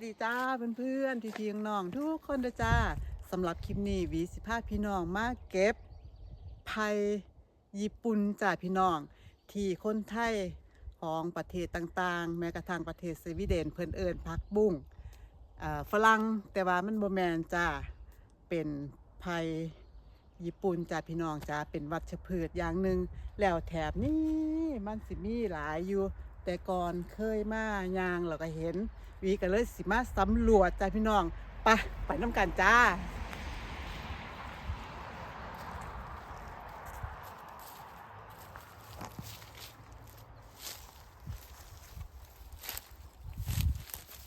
สดีจ้าเพื่อนๆพี่พี่น้องทุกคนนะจ้าสำหรับคลิปนี้วีสิพาพี่น้องมาเก็บไผ่ญี่ปุ่นจ้าพี่น้อง ที่คนไทยของประเทศต่างๆ แม้กระทั่งประเทศสวีเดนเพิ่นเอิญพักบุ้งฝรั่งแต่ว่ามันโบแมนจ้าเป็นไผ่ญี่ปุ่นจ้าพี่น้องจ้าเป็นวัชพืชอย่างหนึ่งแล้วแถบนี้มันสิมีหลายอยู่ แต่ก่อนเคยมายางเราก็เห็น วีก็เลยสิมาสำรวจจ้าพี่น้องไปไปน้ำกันจ้า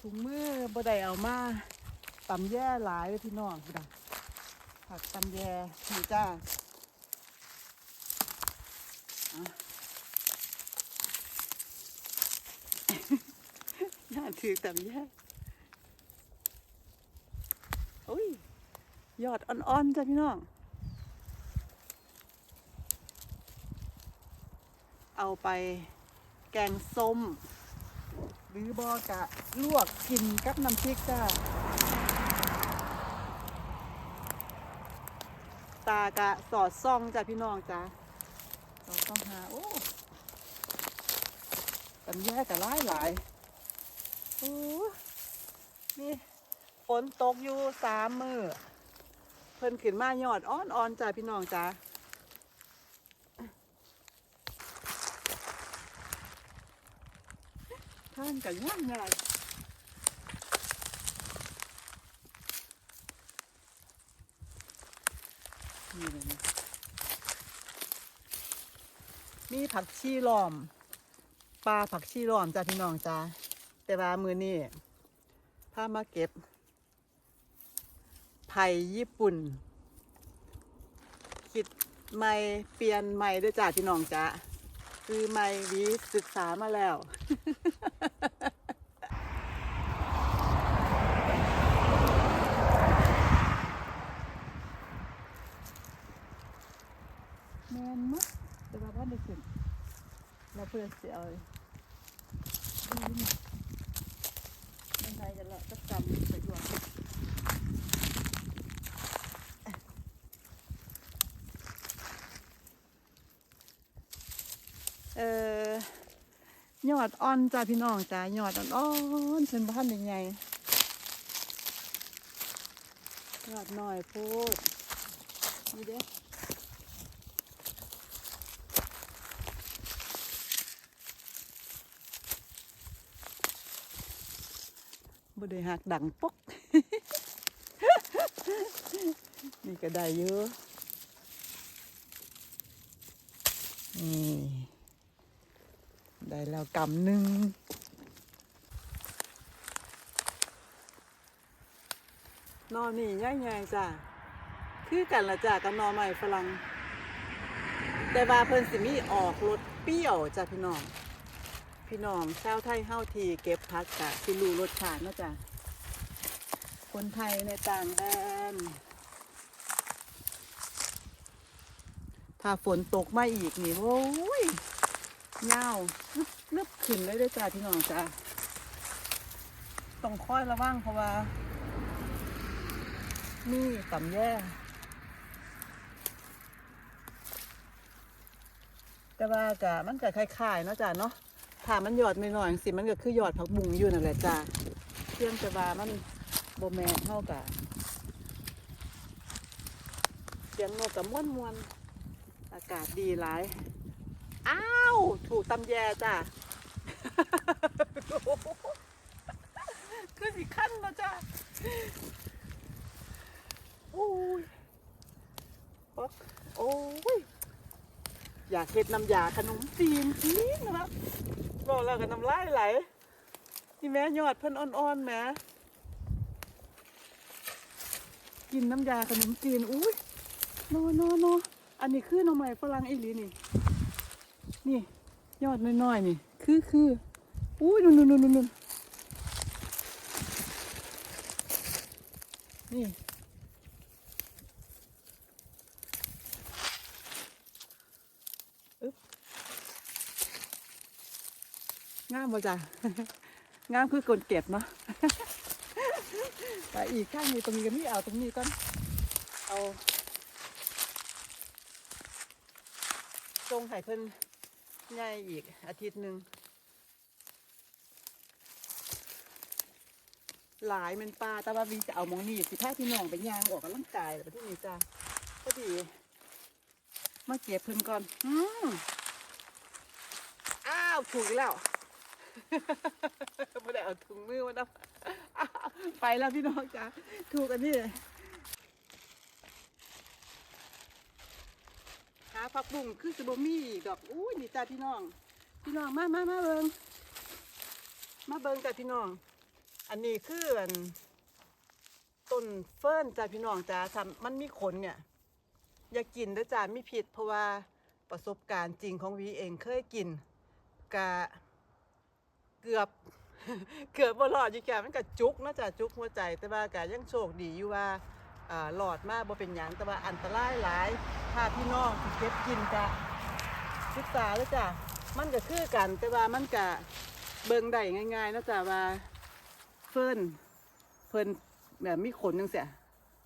ถุงมือบ่ได้เอามาตำแย่หลายเลยพี่น้องพี่ดังผักตำแย่นี่จ้าอะ น่าถือตำแย่โอ้ยยอดอ่อนๆจ้ะพี่น้อง เอาไปแกงส้ม หรือบอกะลวกกินกับน้ำพริกจ้าตากะสอดซ่องจ้ะพี่น้องจ้าสอดซ่องหาโอ้กันแย่กะหลายหลาย โอ้นี่ฝนตกอยู่สามมือเพิ่นขึ้นมายอดอ่อนๆจ้ะพี่น้องจ้าท่านกันย่างไงนี่เลยมีผักชีล้อม ปลาผักชีล้อมจ้าพี่น้องจ้า แต่ว่ามือนี่พามาเก็บ ไผ่ญี่ปุ่น คิดใหม่เปลี่ยนใหม่ด้วยจ้าพี่น้องจ้าคือใหม่วีศึกษามาแล้วแมนมั้แต่ว่าบ้านได้ขึ้นเราเพื่อเสียเอาดีนี่ ยังไงกันละก็จำไปด้วยเออยอดอ่อนจ้าพี่น้องจ้ายอดอ่อนๆเป็นบ้านยังไงยอดหน่อยพูดนี่เด้ บ่ได้หักดังปก นี่ก็ได้เยอะนี่ได้แล้วกำหนึ่งนอนนี่ง่ายๆจ้ะคือกันละจ้ะกับนอใหม่ฝรั่งแต่ว่าเพิ่นสิมีออกรสเปรี้ยวจ้ะพี่น้อง พี่น้องชาวไทยเฮาทีเก็บพักกะสิรู้รสชาติเนาะจ้ะคนไทยในต่างแดน ถ้าฝนตกมาอีกนี่โอ้ยเงานึบนึบขึ้นเลยด้วยจ้าพี่น้องจ้าต้องคอยระวังเพราะว่า นี่ต่ำแย่แต่ว่ากะมันก็คล้ายๆเนาะจ้าเนาะ ถ้ามันหยอดไม่หน่อยสิมันก็คือหยอดผักบุ้งอยู่นั่นแหละจ้าเพียงแต่ว่ามันโบแมนเท่ากับเสียงนกกับม้วนมวนๆอากาศดีหลาย อ้าว ถูกตำแยจ้าคือสิขั้นนะจ้าโอ้ยโอ้ย อยากเฮ็ดน้ำยาขนมจีนจริงนะครับอกแล้วก็น้ำลายไหลนี่แม่ยอดเพิ่นอ่อนๆแม่กินน้ำยาขนมจีนอุ้ยโนโนโนอันนี้คือหน่อไม้ฝรั่งอีหลีนี่ นี่ ยอดน้อยๆนี่ คือคืออุ้ยนุ่นนุ่นนุ่นนุ่นนี่ งามบ่จ้ะงามคือกลเก็บเนาะไปอีกข้างนี้ตรงนี้ก็มีเอาตรงนี้ก่อนเอาจงให้เพิ่นใหญ่อีกอาทิตย์หนึ่งหลายมันปลาแต่ว่าวีจะเอามองนี่สิพาพี่น้องไปย่างออกกำลังกายแล้วที่นี่จ้าพอดีมาเก็บเพิ่นก่อน อืมอ้าว ถูกแล้ว ไม่ได้เอาถุงมือมาดับไปแล้วพี่น้องจ้าถูกอันนี้หาผักบุ้งคือสบมีอีกดอกอุ้ยนี่จ้าพี่น้อง พี่น้องมามามาเบิงมาเบิงจ้าพี่น้อง อันนี้คืออันต้นเฟิร์นจ้าพี่น้องจ้าทำมันมีขนเนี่ย อย่ากินเด้อจ้ามีผิดเพราะว่าประสบการณ์จริงของวีเองเคยกินกะ เกือบเกือบบ่รอดอยู่แก่มันก็จุกเนาะจ้ะจุกหัวใจแต่ว่ากะยังโชคดีอยู่ว่าหลอดมากบ่เป็นหยังแต่ว่าอันตรายหลายถ้าพี่น้องสิเก็บกินกะศึกษาแล้วจ้ะมันก็คือกัน แต่ว่ามันกะเบิ่งได้ง่ายๆนาะจ้ะว่าเฟิ่นเพิ่นแบบมีขนจังซี่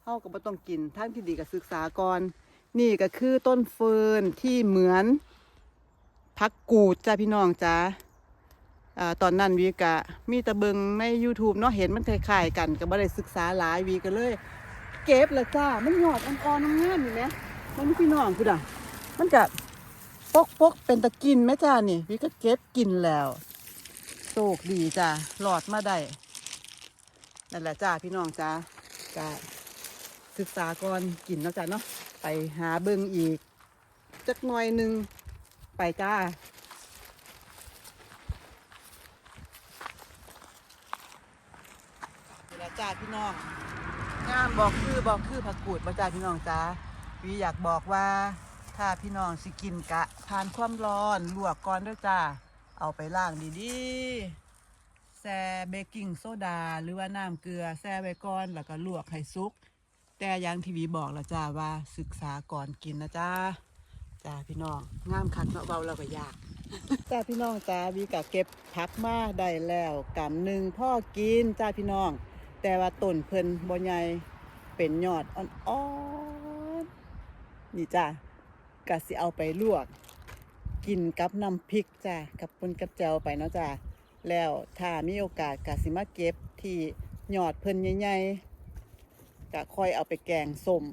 เฮาก็บ่ต้องกินทางที่ดีก็ศึกษาก่อนนี่ก็คือต้นเฟิร์นที่เหมือนพักกูดจ้าพี่น้องจ้า ตอนนั้นวีกะมีตะเบิงใน YouTube เนาะเห็นมันคล้ายๆกันก็บ่ได้ศึกษาหลายวีก็เลย เก็บละจ้า มันหยอดอ่อนๆงามๆนี่แหมมันพี่น้องคือด่ะมันกะปกปกๆเป็นตะกินไหมจ้านี่วีก็เก็บกินแล้วโชคดีจ้าหลอดมาได้นั่นแหละจ้าพี่น้องจ้าจ้าศึกษาก่อนกินเนาะจ้ะเนาะไปหาเบิงอีกจักหน่อยหนึ่งไปจ้า จ้าพี่น้องงามบอกคือบอกคือผักกูดมาจ้าพี่น้องจ้าวีอยากบอกว่า ถ้าพี่น้องสิกินกะผ่านความร้อนลวกก่อนด้วยจ้าเอาไปล้างดีๆแช่เบกกิ้งโซดาหรือว่าน้ำเกลือแช่ไว้ก่อนแล้วก็ลวกให้สุก แต่อยังทีวีบอกแล้วจ้าว่าศึกษาก่อนกินนะจ้าจ้าพี่น้องงามคักเนาะเบาเราก็ยากจ้าพี่น้องจ้าวีกะเก็บพักมาได้แล้วกำหนึ่งพ่อกินจ้าพี่น้อง แต่ว่าต้นเพิ่นบ่ใหญ่เป็นยอดอ่อนๆนี่จ้ากะสิเอาไปลวก กินกับน้ำพริกจ้ากับปนกับแจวไปเนาะจ้าแล้วถ้ามีโอกาสกะสิมาเก็บที่ยอดเพิ่นใหญ่ๆก็ค่อยเอาไปแกงส้ม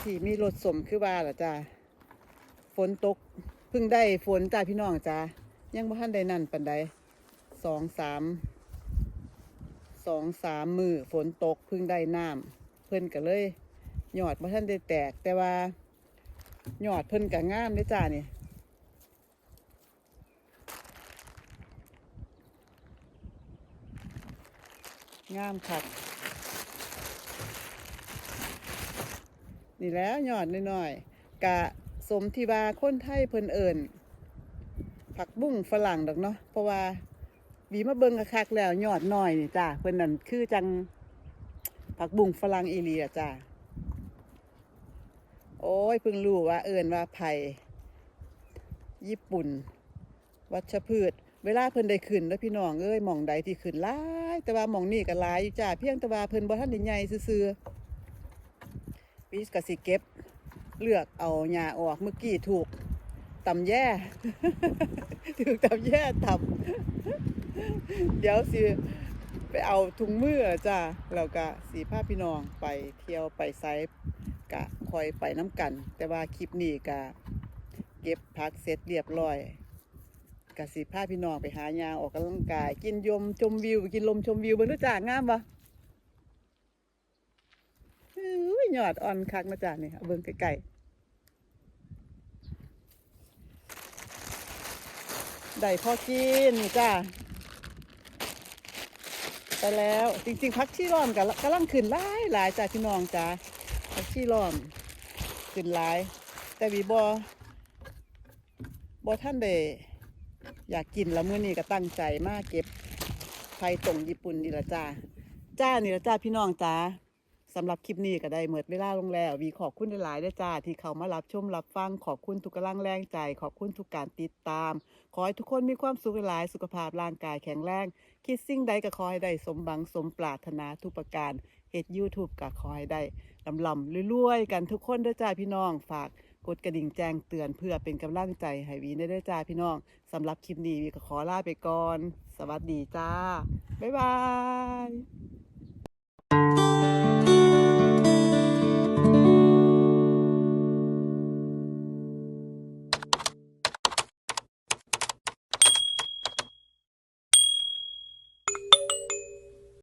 ที่มีรสสมคือว่าล่ะจ้าฝนตกเพิ่งได้ฝนจ้าพี่น้องจ้ายังบ่ทันได้นั่นปันใดสองสาม สองสามมือฝนตกพิ่งได้น้ำเพิ่นก็เลยหยอดบ่ทันได้แตกแต่ว่าหยอดเพิ่นก็งามเด้จ้านี่งามคักนี่แล้วหยอดน้อยๆกะสมที่ว่าคนไทยเพิ่นเอิญผักบุ้งฝรั่งดอกเนาะเพราะว่า วีมาเบิ่งคักแล้วยอดหน้อยนี่จ้าเพิ่นนั่นคือจังผักบุ้งฝรั่งอีเลียจ้าโอ้ยเพิ่งรู้ว่า เอิญว่าไผ่ญี่ปุ่น วัชพืช เวลาเพิ่นได้ขึ้นแล้วพี่น้องเอ้ยหม่องใดที่ขึ้นหลายแต่ว่าหม่องนี่ก็หลายอยู่จ้าเพียงแต่ว่าเพิ่นบ่ทันได้ใหญ่ซื่อๆปีกสิเก็บ เลือกเอาหญ้าออกเมื่อกี้ถูก ตำแย่ถูกตำแย่ตำเดี๋ยวสิไปเอาถุงมือจ้าแล้วก็สีผ้าพี่น้องไปเที่ยวไปไซฟ์กะคอยไปน้ำกัน แต่ว่าคลิปนี้กะเก็บพักเสร็จเรียบร้อยกะสีผ้าพี่น้องไปหายาออกกำลังกาย กินยมชมวิว กินลมชมวิวเบนรู้จ้างามปะอุ้ยยอดอ่อนคักนะจ๊ะนี่เอาเบิ่งไกลๆ ได้พอกินนี่จ้าไปแล้วจริงๆพักชีร้อมกับกำลังขึ้นหลายหลายจ้าพี่น้องจ้าพักชีร้อมขึ้นหลาย แต่วีบอบอท่านเดอยากกินแล้วมื้อนี้ก็ตั้งใจมากเก็บไทยตรงญี่ปุ่นนี่ละจ้าจ้านี่ละจ้าพี่น้องจ้า สำหรับคลิปนี้ก็ได้หมดเวลาลงแล้ว วีขอบคุณหลายๆด้วยจ้า ที่เขามารับชมรับฟัง ขอบคุณทุกกำลังแรงใจ ขอบคุณทุกการติดตาม ขอให้ทุกคนมีความสุขหลายสุขภาพร่างกายแข็งแรง คิดสิ่งใดก็ขอให้ได้สมบังสมปรารถนาทุกประการเฮ็ด YouTube ก็ขอให้ได้ลำลำรวยๆกันทุกคนด้จ้าพี่น้องฝากกดกระดิ่งแจ้งเตือนเพื่อเป็นกำลังใจให้วีได้ด้จ้าพี่น้องสำหรับคลิปนี้วีก็ขอลาไปก่อน สวัสดีจ้าบ๊ายบาย